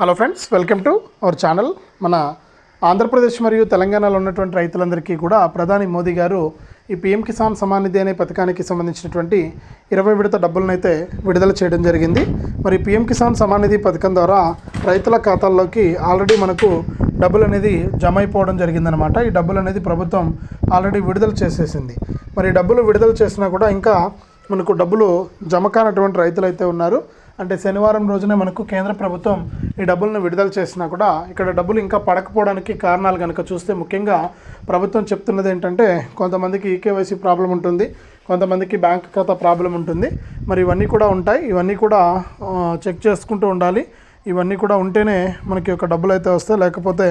Hello friends welcome to our channel మన ఆంధ్రప్రదేశ్ మరియు తెలంగాణలో ఉన్నటువంటి రైతులందరికీ కూడా ప్రధాని మోదీ గారు ఈ పీఎం కిసాన్ సమాన్ నిధి అనే పథకానికి సంబంధించినటువంటి ఇరవై విడత డబ్బులను అయితే విడుదల చేయడం జరిగింది. మరి పీఎం కిసాన్ సమాన్ నిధి పథకం ద్వారా రైతుల ఖాతాల్లోకి ఆల్రెడీ మనకు డబ్బులు అనేది జమ అయిపోవడం జరిగిందనమాట ఈ డబ్బులు అనేది ప్రభుత్వం ఆల్రెడీ విడుదల చేసేసింది. మరి డబ్బులు విడుదల చేసినా కూడా ఇంకా మనకు డబ్బులు జమ కానటువంటి రైతులు అయితే ఉన్నారు. అంటే శనివారం రోజునే మనకు కేంద్ర ప్రభుత్వం ఈ డబ్బులను విడుదల చేసినా కూడా ఇక్కడ డబ్బులు ఇంకా పడకపోవడానికి కారణాలు కనుక చూస్తే ముఖ్యంగా ప్రభుత్వం చెప్తున్నది ఏంటంటే కొంతమందికి ఈకేవైసీ ప్రాబ్లం ఉంటుంది కొంతమందికి బ్యాంక్ ఖాతా ప్రాబ్లం ఉంటుంది. మరి ఇవన్నీ కూడా ఉంటాయి. ఇవన్నీ కూడా చెక్ చేసుకుంటూ ఉండాలి. ఇవన్నీ కూడా ఉంటేనే మనకి ఒక డబ్బులు అయితే వస్తాయి. లేకపోతే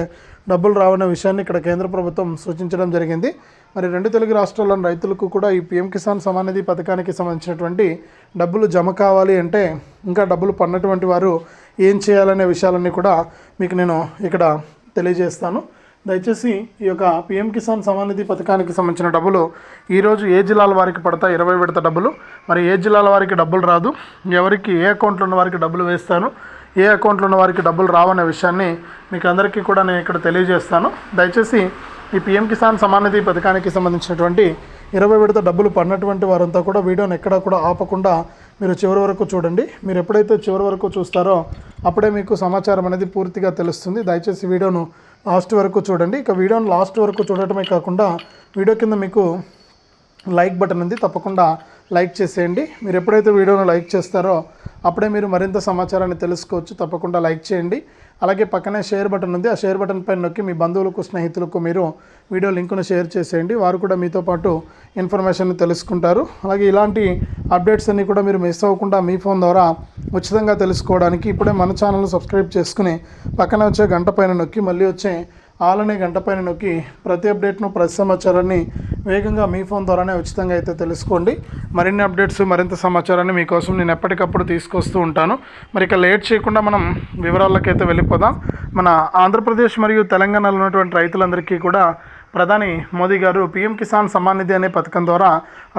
డబ్బులు రావన్న విషయాన్ని ఇక్కడ కేంద్ర ప్రభుత్వం సూచించడం జరిగింది. మరి రెండు తెలుగు రాష్ట్రాల్లోని రైతులకు కూడా ఈ పీఎం కిసాన్ సమానిధి పథకానికి సంబంధించినటువంటి డబ్బులు జమ కావాలి అంటే ఇంకా డబ్బులు పడినటువంటి వారు ఏం చేయాలనే విషయాలన్నీ కూడా మీకు నేను ఇక్కడ తెలియజేస్తాను. దయచేసి ఈ యొక్క పిఎం కిసాన్ సమాన్ నిధి పథకానికి సంబంధించిన డబ్బులు ఈరోజు ఏ జిల్లాల వారికి పడతాయి? ఇరవై విడత డబ్బులు. మరి ఏ జిల్లాల వారికి డబ్బులు రాదు? ఎవరికి ఏ అకౌంట్లో ఉన్న వారికి డబ్బులు వేస్తాను? ఏ అకౌంట్లో ఉన్న వారికి డబ్బులు రావనే విషయాన్ని మీకు అందరికీ కూడా నేను ఇక్కడ తెలియజేస్తాను. దయచేసి ఈ పిఎం కిసాన్ సమాన్ నిధి పథకానికి సంబంధించినటువంటి ఇరవై విడత డబ్బులు పడినటువంటి వారంతా కూడా వీడియోని ఎక్కడా కూడా ఆపకుండా మీరు చివరి వరకు చూడండి. మీరు ఎప్పుడైతే చివరి వరకు చూస్తారో అప్పుడే మీకు సమాచారం అనేది పూర్తిగా తెలుస్తుంది. దయచేసి వీడియోను లాస్ట్ వరకు చూడండి. ఇక వీడియోను లాస్ట్ వరకు చూడటమే కాకుండా వీడియో కింద మీకు లైక్ బటన్ ఉంది. తప్పకుండా లైక్ చేసేయండి. మీరు ఎప్పుడైతే వీడియోను లైక్ చేస్తారో అప్పుడే మీరు మరింత సమాచారాన్ని తెలుసుకోవచ్చు. తప్పకుండా లైక్ చేయండి. అలాగే పక్కనే షేర్ బటన్ ఉంది. ఆ షేర్ బటన్ పైన నొక్కి మీ బంధువులకు స్నేహితులకు మీరు వీడియో లింకును షేర్ చేసేయండి. వారు కూడా మీతో పాటు ఇన్ఫర్మేషన్ తెలుసుకుంటారు. అలాగే ఇలాంటి అప్డేట్స్ అన్నీ కూడా మీరు మిస్ అవ్వకుండా మీ ఫోన్ ద్వారా ఉచితంగా తెలుసుకోవడానికి ఇప్పుడే మన ఛానల్ సబ్స్క్రైబ్ చేసుకుని పక్కన వచ్చే గంట పైన నొక్కి మళ్ళీ వచ్చే ఆలనే గంట పైన నొక్కి ప్రతి అప్డేట్ను ప్రతి సమాచారాన్ని వేగంగా మీ ఫోన్ ద్వారానే ఉచితంగా అయితే తెలుసుకోండి. మరిన్ని అప్డేట్స్ మరింత సమాచారాన్ని మీకోసం నేను ఎప్పటికప్పుడు తీసుకొస్తూ ఉంటాను. మరి ఇక లేట్ చేయకుండా మనం వివరాలకైతే వెళ్ళిపోదాం. మన ఆంధ్రప్రదేశ్ మరియు తెలంగాణలో ఉన్నటువంటి రైతులందరికీ కూడా ప్రధాని మోదీ గారు పీఎం కిసాన్ సమ్మాన్ నిధి అనే పథకం ద్వారా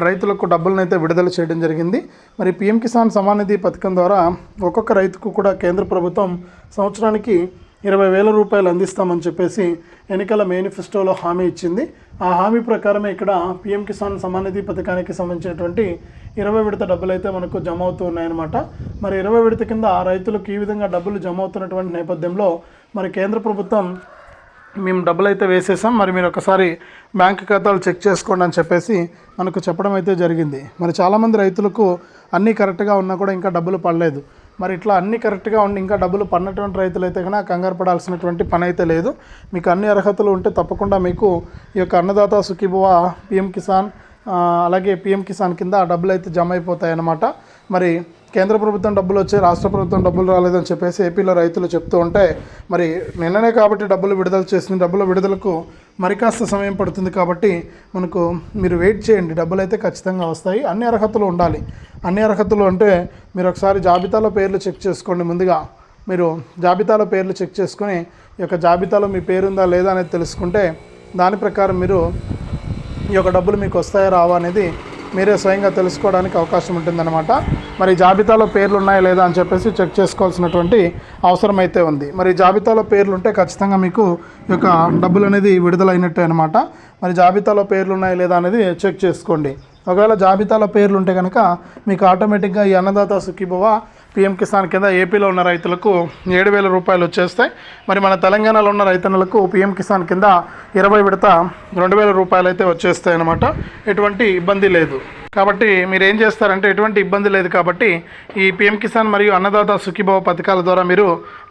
రైతులకు డబ్బులను అయితే విడుదల చేయడం జరిగింది. మరి పీఎం కిసాన్ సమ్మాన్ నిధి పథకం ద్వారా ఒక్కొక్క రైతుకు కూడా కేంద్ర ప్రభుత్వం సంవత్సరానికి ఇరవై వేల రూపాయలు అందిస్తామని చెప్పేసి ఎన్నికల మేనిఫెస్టోలో హామీ ఇచ్చింది. ఆ హామీ ప్రకారమే ఇక్కడ పీఎం కిసాన్ సమానిధి నిధి పథకానికి సంబంధించినటువంటి ఇరవై విడత డబ్బులు అయితే మనకు జమ అవుతూ ఉన్నాయన్నమాట మరి ఇరవై విడత కింద ఆ రైతులకు ఈ విధంగా డబ్బులు జమ అవుతున్నటువంటి నేపథ్యంలో మరి కేంద్ర ప్రభుత్వం మేము డబ్బులు అయితే వేసేసాం. మరి మీరు ఒకసారి బ్యాంక్ ఖాతాలు చెక్ చేసుకోండి అని చెప్పేసి మనకు చెప్పడం అయితే జరిగింది. మరి చాలామంది రైతులకు అన్నీ కరెక్ట్గా ఉన్నా కూడా ఇంకా డబ్బులు పడలేదు. మరి ఇట్లా అన్నీ కరెక్ట్గా ఉండి ఇంకా డబ్బులు పడినటువంటి రైతులు అయితే కనుక కంగారు పడాల్సినటువంటి పని అయితే లేదు. మీకు అన్ని అర్హతలు ఉంటే తప్పకుండా మీకు ఈ యొక్క అన్నదాత సుఖీభవ పిఎం కిసాన్ అలాగే పిఎం కిసాన్ కింద ఆ డబ్బులు అయితే జమ అయిపోతాయి అన్నమాట మరి కేంద్ర ప్రభుత్వం డబ్బులు వచ్చి రాష్ట్ర ప్రభుత్వం డబ్బులు రాలేదని చెప్పేసి ఏపీలో రైతులు చెప్తూ ఉంటే మరి నిన్ననే కాబట్టి డబ్బులు విడుదల చేసింది. డబ్బుల విడుదలకు మరి కాస్త సమయం పడుతుంది కాబట్టి మనకు మీరు వెయిట్ చేయండి. డబ్బులు అయితే ఖచ్చితంగా వస్తాయి. అన్ని అర్హతలు ఉండాలి. అన్ని అర్హతలు అంటే మీరు ఒకసారి జాబితాలో పేర్లు చెక్ చేసుకోండి ముందుగా. మీరు జాబితాలో పేర్లు చెక్ చేసుకుని ఈ యొక్క జాబితాలో మీ పేరుందా లేదా అనేది తెలుసుకుంటే దాని ప్రకారం మీరు ఈ యొక్క డబ్బులు మీకు వస్తాయా రావా అనేది మీరే స్వయంగా తెలుసుకోవడానికి అవకాశం ఉంటుందన్నమాట. మరి జాబితాలో పేర్లు ఉన్నాయా లేదా అని చెప్పేసి చెక్ చేసుకోవాల్సినటువంటి అవసరం అయితే ఉంది. మరి జాబితాలో పేర్లు ఉంటే ఖచ్చితంగా మీకు ఈ యొక్క డబ్బులు అనేది విడుదలైనట్టే అనమాట మరి జాబితాలో పేర్లు ఉన్నాయా లేదా అనేది చెక్ చేసుకోండి. ఒకవేళ జాబితాలో పేర్లు ఉంటే కనుక మీకు ఆటోమేటిక్గా ఈ అన్నదాత సుఖీభవ పిఎం కిసాన్ కింద ఏపీలో ఉన్న రైతులకు ఏడు వేల రూపాయలు వచ్చేస్తాయి. మరి మన తెలంగాణలో ఉన్న రైతన్నలకు పిఎం కిసాన్ కింద ఇరవై విడత రెండు వేల రూపాయలు అయితే వచ్చేస్తాయి అన్నమాట ఎటువంటి ఇబ్బంది లేదు. కాబట్టి మీరు ఏం చేస్తారంటే ఎటువంటి ఇబ్బంది లేదు కాబట్టి ఈ పిఎం కిసాన్ మరియు అన్నదాత సుఖీభవ పథకాల ద్వారా మీరు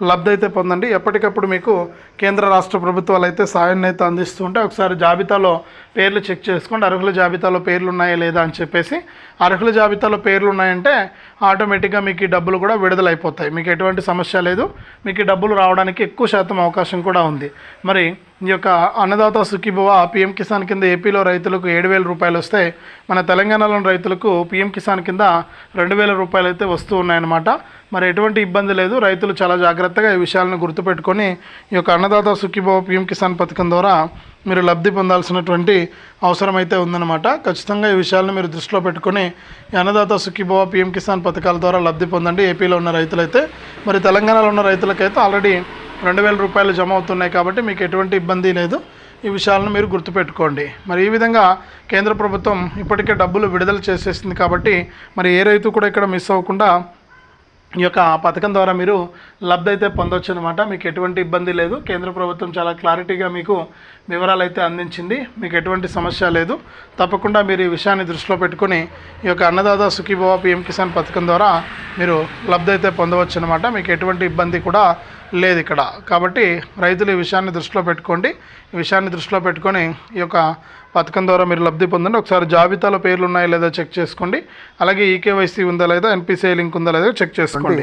లబ్ధి అయితే పొందండి. ఎప్పటికప్పుడు మీకు కేంద్ర రాష్ట్ర ప్రభుత్వాలు అయితే సాయాన్ని అయితే అందిస్తూ ఉంటే ఒకసారి జాబితాలో పేర్లు చెక్ చేసుకోండి. అర్హుల జాబితాలో పేర్లు ఉన్నాయా లేదా అని చెప్పేసి. అర్హుల జాబితాలో పేర్లు ఉన్నాయంటే ఆటోమేటిక్గా మీకు ఈ డబ్బులు కూడా విడుదలైపోతాయి. మీకు ఎటువంటి సమస్య లేదు. మీకు డబ్బులు రావడానికి ఎక్కువ శాతం అవకాశం కూడా ఉంది. మరి ఈ యొక్క అన్నదాత సుఖీభవ పిఎం కిసాన్ కింద ఏపీలో రైతులకు ఏడు వేల రూపాయలు వస్తే మన తెలంగాణలోని రైతులకు పిఎం కిసాన్ కింద రెండు వేల రూపాయలు అయితే వస్తూ ఉన్నాయన్నమాట. మరి ఎటువంటి ఇబ్బంది లేదు. రైతులు చాలా జాగ్రత్తగా ఈ విషయాలను గుర్తుపెట్టుకొని ఈ యొక్క అన్నదాత సుఖీభవ పిఎం కిసాన్ పథకం ద్వారా మీరు లబ్ధి పొందాల్సినటువంటి అవసరం అయితే ఉందన్నమాట. ఖచ్చితంగా ఈ విషయాలను మీరు దృష్టిలో పెట్టుకొని అన్నదాత సుఖీభవ పిఎం కిసాన్ పథకాల ద్వారా లబ్ధి పొందండి. ఏపీలో ఉన్న రైతులైతే మరి తెలంగాణలో ఉన్న రైతులకైతే ఆల్రెడీ రెండు వేల రూపాయలు జమ అవుతున్నాయి కాబట్టి మీకు ఎటువంటి ఇబ్బంది లేదు. ఈ విషయాలను మీరు గుర్తుపెట్టుకోండి. మరి ఈ విధంగా కేంద్ర ప్రభుత్వం ఇప్పటికే డబ్బులు విడుదల చేసేసింది కాబట్టి మరి ఏ రైతు కూడా ఇక్కడ మిస్ అవ్వకుండా ఈ యొక్క పథకం ద్వారా మీరు లబ్ధి అయితే పొందొచ్చు అనమాట మీకు ఎటువంటి ఇబ్బంది లేదు. కేంద్ర ప్రభుత్వం చాలా క్లారిటీగా మీకు వివరాలు అయితే అందించింది. మీకు ఎటువంటి సమస్య లేదు. తప్పకుండా మీరు ఈ విషయాన్ని దృష్టిలో పెట్టుకొని ఈ యొక్క అన్నదాత సుఖీభవ పిఎం కిసాన్ పథకం ద్వారా మీరు లబ్ధి అయితే పొందవచ్చు అనమాట మీకు ఎటువంటి ఇబ్బంది కూడా లేదు ఇక్కడ. కాబట్టి రైతులు ఈ విషయాన్ని దృష్టిలో పెట్టుకోండి. ఈ విషయాన్ని దృష్టిలో పెట్టుకొని ఈ యొక్క పథకం ద్వారా మీరు లబ్ధి పొందండి. ఒకసారి జాబితాలో పేర్లు ఉన్నాయా లేదా చెక్ చేసుకోండి. అలాగే ఈకేవైసీ ఉందా లేదా ఎన్పిసిఐ లింక్ ఉందా లేదా చెక్ చేసుకోండి.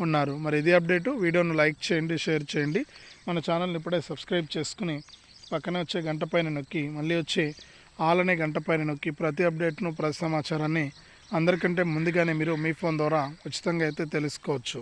ఉన్నారు. మరి ఇది అప్డేటు. వీడియోను లైక్ చేయండి షేర్ చేయండి. మన ఛానల్ని ఇప్పుడే సబ్స్క్రైబ్ చేసుకుని పక్కనే వచ్చే గంట పైన నొక్కి మళ్ళీ వచ్చే ఆల్ అనే గంట పైన నొక్కి ప్రతి అప్డేట్ను ప్రతి సమాచారాన్ని అందరికంటే ముందుగానే మీరు మీ ఫోన్ ద్వారా ఉచితంగా అయితే తెలుసుకోవచ్చు.